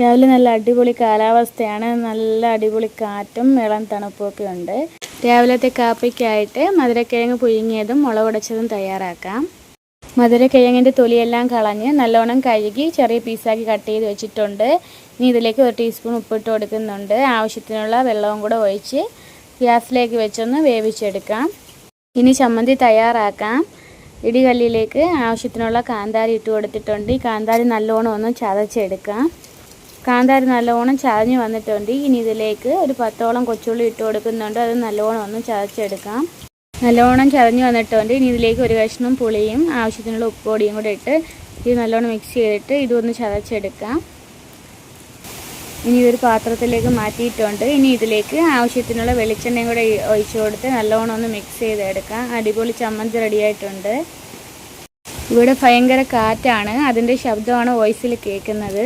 രാവിലെ നല്ല അടിപൊളി കാലാവസ്ഥയാണ്. നല്ല അടിപൊളി കാറ്റും ഇളം തണുപ്പൊക്കെ ഉണ്ട്. രാവിലത്തെ കാപ്പിക്കായിട്ട് മധുരക്കിഴങ്ങ് പുഴുങ്ങിയതും മുളകുടച്ചതും തയ്യാറാക്കാം. മധുരക്കിഴങ്ങിന്റെ തൊലിയെല്ലാം കളഞ്ഞ് നല്ലോണം കഴുകി ചെറിയ പീസാക്കി കട്ട് ചെയ്ത് വെച്ചിട്ടുണ്ട്. ഇനി ഇതിലേക്ക് ഒരു ടീസ്പൂൺ ഉപ്പിട്ട് കൊടുക്കുന്നുണ്ട്. ആവശ്യത്തിനുള്ള വെള്ളവും കൂടെ ഒഴിച്ച് ഗ്യാസിലേക്ക് വെച്ചൊന്ന് വേവിച്ചെടുക്കാം. ഇനി ചമ്മന്തി തയ്യാറാക്കാം. ഇടികല്ലിലേക്ക് ആവശ്യത്തിനുള്ള കാന്താരി ഇട്ട് കൊടുത്തിട്ടുണ്ട്. ഈ കാന്താരി നല്ലോണം ഒന്ന് ചതച്ചെടുക്കാം. കാന്താരി നല്ലോണം ചതഞ്ഞ് വന്നിട്ടുണ്ട്. ഇനി ഇതിലേക്ക് ഒരു പത്തോളം കൊച്ചുള്ളി ഇട്ട് കൊടുക്കുന്നുണ്ട്. അത് നല്ലോണം ഒന്ന് ചതച്ചെടുക്കാം. നല്ലോണം ചതഞ്ഞ് വന്നിട്ടുണ്ട്. ഇനി ഇതിലേക്ക് ഒരു കഷ്ണം പുളിയും ആവശ്യത്തിനുള്ള ഉപ്പുപൊടിയും കൂടെ ഇട്ട് ഇത് നല്ലോണം മിക്സ് ചെയ്തിട്ട് ഇതൊന്ന് ചതച്ചെടുക്കാം. ഇനി ഇതൊരു പാത്രത്തിലേക്ക് മാറ്റിയിട്ടുണ്ട്. ഇനി ഇതിലേക്ക് ആവശ്യത്തിനുള്ള വെളിച്ചെണ്ണയും കൂടെ ഒഴിച്ചു കൊടുത്ത് നല്ലോണം ഒന്ന് മിക്സ് ചെയ്തെടുക്കാം. അടിപൊളി ചമ്മന്തി റെഡിയായിട്ടുണ്ട് ഇവിടെ ഭയങ്കര കാറ്റാണ്. അതിന്റെ ശബ്ദമാണ് വോയിസിൽ കേൾക്കുന്നത്.